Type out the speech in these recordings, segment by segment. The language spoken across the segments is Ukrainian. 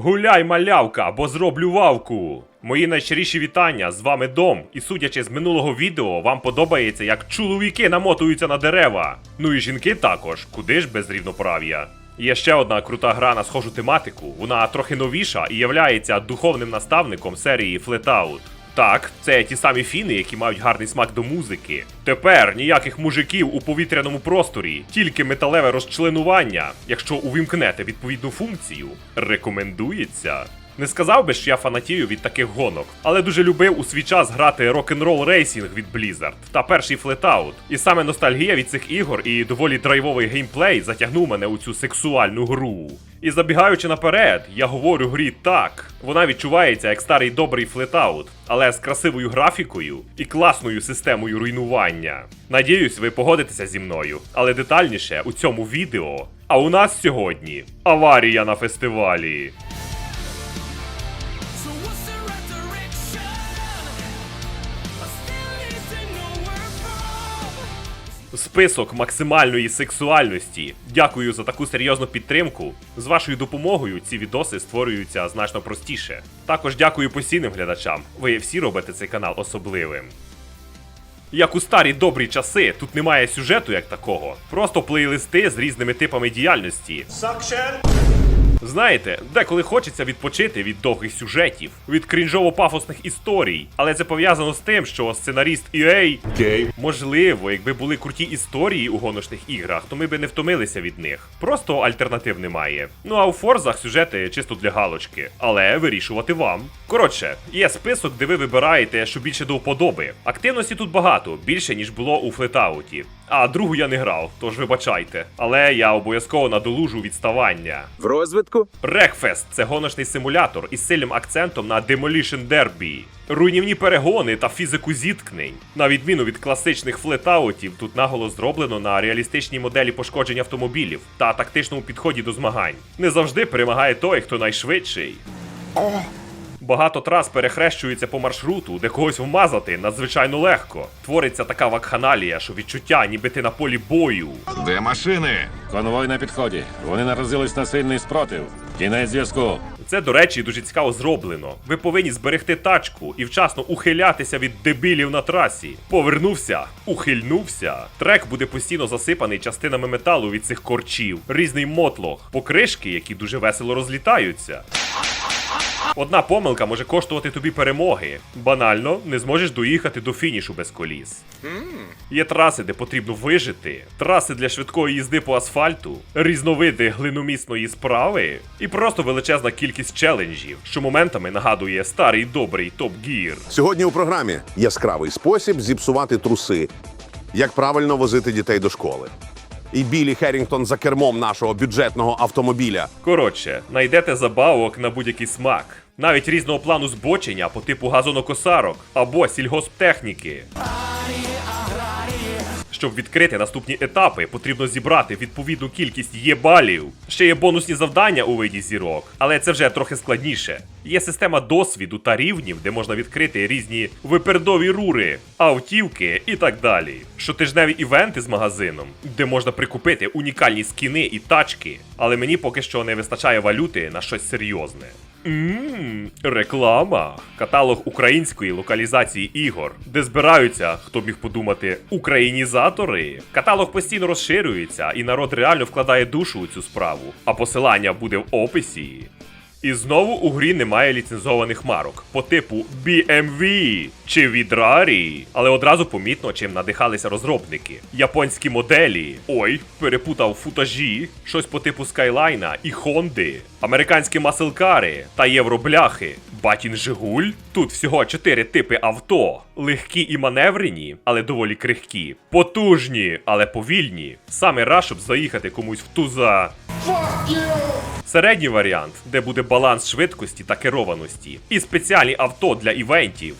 Гуляй, малявка, бо зроблю вавку. Мої найщиріші вітання, з вами Дом. І судячи з минулого відео, вам подобається, як чоловіки намотуються на дерева. Ну і жінки також, куди ж без рівноправ'я. Є ще одна крута гра на схожу тематику. Вона трохи новіша і являється духовним наставником серії Flatout. Так, це ті самі фіни, які мають гарний смак до музики. Тепер ніяких мужиків у повітряному просторі, тільки металеве розчленування. Якщо увімкнете відповідну функцію, рекомендується. Не сказав би, що я фанатію від таких гонок, але дуже любив у свій час грати рок-н-рол рейсінг від Blizzard та перший Flatout. І саме ностальгія від цих ігор і доволі драйвовий геймплей затягнув мене у цю сексуальну гру. І забігаючи наперед, я говорю грі так. Вона відчувається як старий добрий Flatout, але з красивою графікою і класною системою руйнування. Надіюсь, ви погодитеся зі мною, але детальніше у цьому відео. А у нас сьогодні аварія на фестивалі. Список максимальної сексуальності. Дякую за таку серйозну підтримку. З вашою допомогою ці відоси створюються значно простіше. Також дякую постійним глядачам. Ви всі робите цей канал особливим. Як у старі добрі часи, тут немає сюжету як такого, просто плейлисти з різними типами діяльності. Знаєте, деколи хочеться відпочити від довгих сюжетів, від крінжово-пафосних історій, але це пов'язано з тим, що сценаріст EA Можливо, якби були круті історії у гоночних іграх, то ми би не втомилися від них. Просто альтернатив немає. Ну а у форзах сюжети чисто для галочки, але вирішувати вам. Коротше, є список, де ви вибираєте, що більше до вподоби. Активності тут багато, більше ніж було у флетауті. А другу я не грав, тож вибачайте. Але я обов'язково надолужу відставання. В розвитку? Рекфест це гоночний симулятор із сильним акцентом на Demolition Derby. Руйнівні перегони та фізику зіткнень. На відміну від класичних флетаутів, тут наголос зроблено на реалістичній моделі пошкоджень автомобілів та тактичному підході до змагань. Не завжди перемагає той, хто найшвидший. Багато трас перехрещуються по маршруту, де когось вмазати надзвичайно легко. Твориться така вакханалія, що відчуття, ніби ти на полі бою. Де машини? Конвой на підході. Вони наразились на сильний спротив. Кінець зв'язку. Це, до речі, дуже цікаво зроблено. Ви повинні зберегти тачку і вчасно ухилятися від дебілів на трасі. Повернувся, ухильнувся. Трек буде постійно засипаний частинами металу від цих корчів, різний мотлох, покришки, які дуже весело розлітаються. Одна помилка може коштувати тобі перемоги. Банально, не зможеш доїхати до фінішу без коліс. Є траси, де потрібно вижити, траси для швидкої їзди по асфальту, різновиди глиномісної справи і просто величезна кількість челенджів, що моментами нагадує старий добрий Топ Гір. Сьогодні у програмі яскравий спосіб зіпсувати труси, як правильно возити дітей до школи. І Білі Херрінгтон за кермом нашого бюджетного автомобіля. Коротше, знайдете забавок на будь-який смак. Навіть різного плану збочення по типу газонокосарок або сільгосптехніки. Щоб відкрити наступні етапи, потрібно зібрати відповідну кількість єбалів. Ще є бонусні завдання у виді зірок, але це вже трохи складніше. Є система досвіду та рівнів, де можна відкрити різні випердові рури, автівки і так далі. Щотижневі івенти з магазином, де можна прикупити унікальні скіни і тачки, але мені поки що не вистачає валюти на щось серйозне. Ммм, реклама. Каталог української локалізації ігор, де збираються, хто міг подумати, українізатори. Каталог постійно розширюється, і народ реально вкладає душу у цю справу. А посилання буде в описі. І знову у грі немає ліцензованих марок по типу BMW чи Vidrari, але одразу помітно, чим надихалися розробники. Японські моделі, ой, перепутав футажі, щось по типу Скайлайна і Хонди, американські маселкари та євробляхи. Батін Жигуль. Тут всього чотири типи авто: легкі і маневрені, але доволі крихкі, потужні, але повільні. Саме раз, щоб заїхати комусь в туза. Середній варіант, де буде баланс швидкості та керованості, і спеціальні авто для івентів.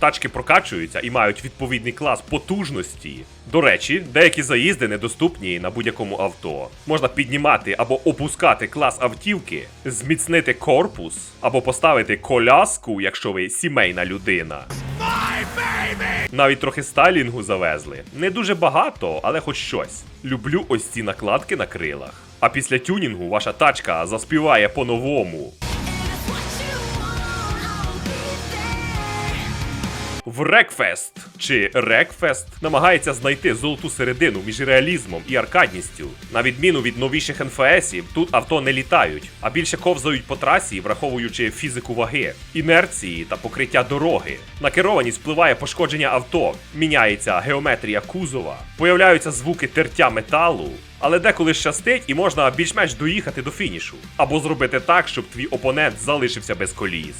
Тачки прокачуються і мають відповідний клас потужності. До речі, деякі заїзди недоступні на будь-якому авто. Можна піднімати або опускати клас автівки, зміцнити корпус, або поставити коляску, якщо ви сімейна людина. Навіть трохи стайлінгу завезли. Не дуже багато, але хоч щось. Люблю ось ці накладки на крилах. А після тюнінгу ваша тачка заспіває по-новому. В Рекфест чи Рекфест намагається знайти золоту середину між реалізмом і аркадністю. На відміну від новіших НФСів, тут авто не літають, а більше ковзають по трасі, враховуючи фізику ваги, інерції та покриття дороги. На керованість впливає пошкодження авто, міняється геометрія кузова, появляються звуки тертя металу. Але деколи щастить і можна більш-менш доїхати до фінішу, або зробити так, щоб твій опонент залишився без коліс.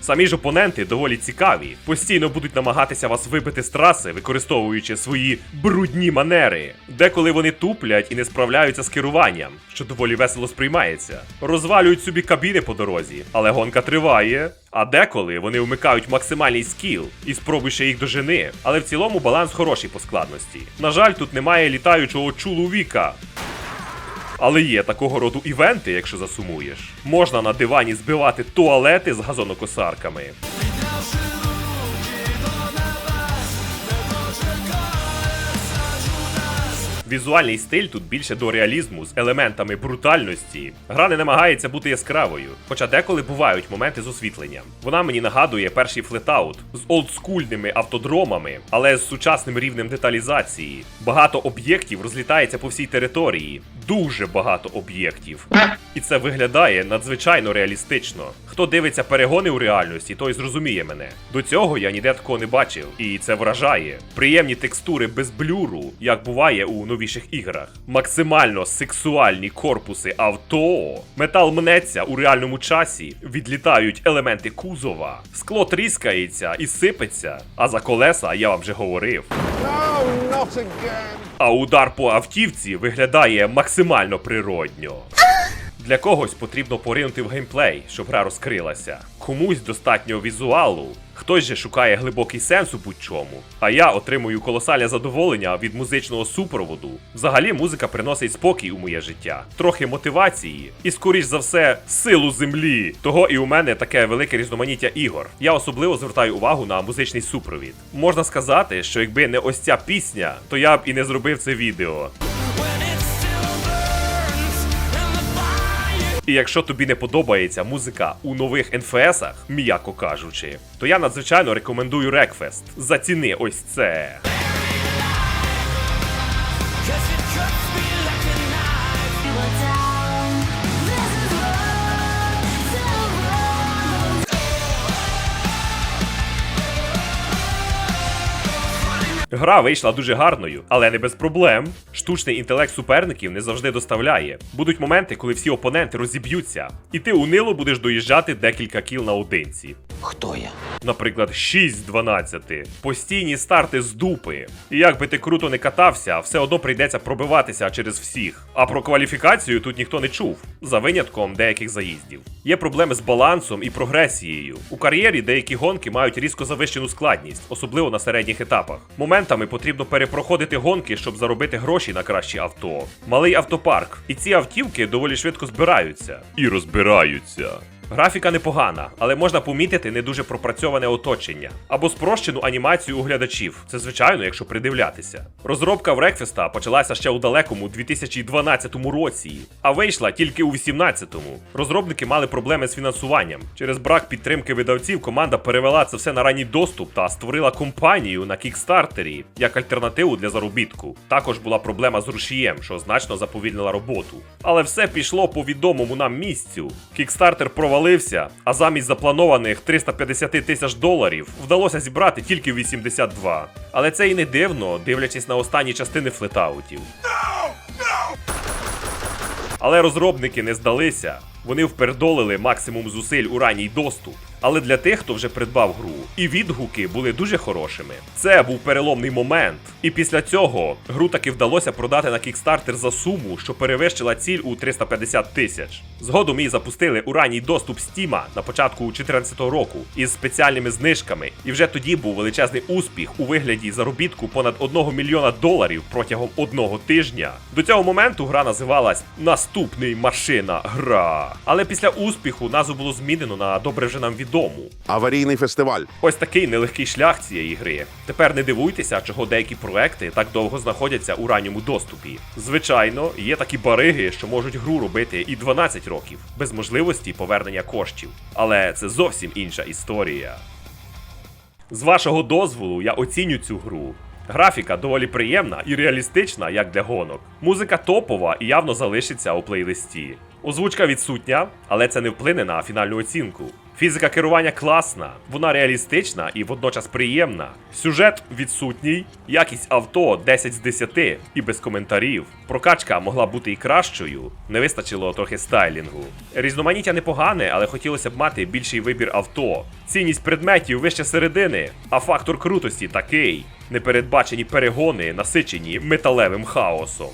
Самі ж опоненти доволі цікаві, постійно будуть намагатися вас вибити з траси, використовуючи свої брудні манери. Деколи вони туплять і не справляються з керуванням, що доволі весело сприймається. Розвалюють собі кабіни по дорозі, але гонка триває. А деколи вони вмикають максимальний скіл і спробуй ще їх дожени. Але в цілому баланс хороший по складності. На жаль, тут немає літаючого чоловіка, але є такого роду івенти, якщо засумуєш. Можна на дивані збивати туалети з газонокосарками. Візуальний стиль тут більше до реалізму з елементами брутальності. Гра не намагається бути яскравою, хоча деколи бувають моменти з освітленням. Вона мені нагадує перший флетаут з олдскульними автодромами, але з сучасним рівнем деталізації. Багато об'єктів розлітається по всій території. Дуже багато об'єктів. І це виглядає надзвичайно реалістично. Хто дивиться перегони у реальності, той зрозуміє мене. До цього я ніде такого не бачив, і це вражає. Приємні текстури без блюру, як буває у новіших іграх. Максимально сексуальні корпуси авто. Метал мнеться у реальному часі, відлітають елементи кузова, скло тріскається і сипеться. А за колеса я вам вже говорив. No, not again. А удар по автівці виглядає максимально природньо. Для когось потрібно поринути в геймплей, щоб гра розкрилася. Комусь достатньо візуалу, хтось же шукає глибокий сенс у будь-чому. А я отримую колосальне задоволення від музичного супроводу. Взагалі, музика приносить спокій у моє життя, трохи мотивації і, скоріш за все, силу землі. Того і у мене таке велике різноманіття ігор. Я особливо звертаю увагу на музичний супровід. Можна сказати, що якби не ось ця пісня, то я б і не зробив це відео. І якщо тобі не подобається музика у нових НФСах, м'яко кажучи, то я надзвичайно рекомендую Рекфест. Заціни ось це. Гра вийшла дуже гарною, але не без проблем. Штучний інтелект суперників не завжди доставляє. Будуть моменти, коли всі опоненти розіб'ються, і ти унило будеш доїжджати декілька кіл наодинці. Хто я? Наприклад, 6 з 12. Постійні старти з дупи. І як би ти круто не катався, все одно прийдеться пробиватися через всіх. А про кваліфікацію тут ніхто не чув, за винятком деяких заїздів. Є проблеми з балансом і прогресією. У кар'єрі деякі гонки мають різко завищену складність, особливо на середніх етапах. Моментами потрібно перепроходити гонки, щоб заробити гроші на кращі авто. Малий автопарк. І ці автівки доволі швидко збираються. І розбираються. Графіка непогана, але можна помітити не дуже пропрацьоване оточення або спрощену анімацію у глядачів. Це звичайно, якщо придивлятися. Розробка Врекфеста почалася ще у далекому 2012 році, а вийшла тільки у 2018-му. Розробники мали проблеми з фінансуванням. Через брак підтримки видавців команда перевела це все на ранній доступ та створила компанію на кікстартері як альтернативу для заробітку. Також була проблема з рушієм, що значно заповільнила роботу. Але все пішло по відомому нам місцю. Кікстартер провалився, а замість запланованих 350 тисяч доларів вдалося зібрати тільки 82. Але це і не дивно, дивлячись на останні частини флетаутів. Але розробники не здалися. Вони впердолили максимум зусиль у ранній доступ. Але для тих, хто вже придбав гру, і відгуки були дуже хорошими. Це був переломний момент. І після цього гру таки вдалося продати на Kickstarter за суму, що перевищила ціль у 350 тисяч. Згодом її запустили у ранній доступ Стіма на початку 2014 року із спеціальними знижками. І вже тоді був величезний успіх у вигляді заробітку понад 1 мільйона доларів протягом одного тижня. До цього моменту гра називалась Наступний машина гра. Але після успіху назву було змінено на добре вже нам відому. Аварійний фестиваль. Ось такий нелегкий шлях цієї гри. Тепер не дивуйтеся, чого деякі проекти так довго знаходяться у ранньому доступі. Звичайно, є такі бариги, що можуть гру робити і 12 років, без можливості повернення коштів. Але це зовсім інша історія. З вашого дозволу я оціню цю гру. Графіка доволі приємна і реалістична, як для гонок. Музика топова і явно залишиться у плейлисті. Озвучка відсутня, але це не вплине на фінальну оцінку. Фізика керування класна, вона реалістична і водночас приємна. Сюжет відсутній, якість авто 10 з 10 і без коментарів. Прокачка могла бути і кращою, не вистачило трохи стайлінгу. Різноманіття непогане, але хотілося б мати більший вибір авто. Цінність предметів вище середини, а фактор крутості такий. Непередбачені перегони, насичені металевим хаосом.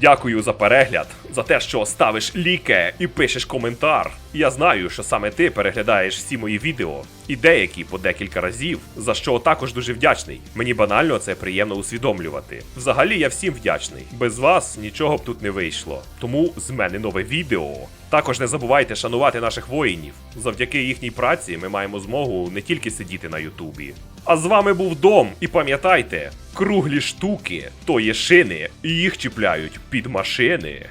Дякую за перегляд, за те, що ставиш ліке і пишеш коментар. Я знаю, що саме ти переглядаєш всі мої відео, і деякі по декілька разів, за що також дуже вдячний. Мені банально це приємно усвідомлювати. Взагалі я всім вдячний. Без вас нічого б тут не вийшло. Тому з мене нове відео. Також не забувайте шанувати наших воїнів. Завдяки їхній праці ми маємо змогу не тільки сидіти на Ютубі. А з вами був Дом, і пам'ятайте, круглі штуки то є шини, і їх чіпляють під машини.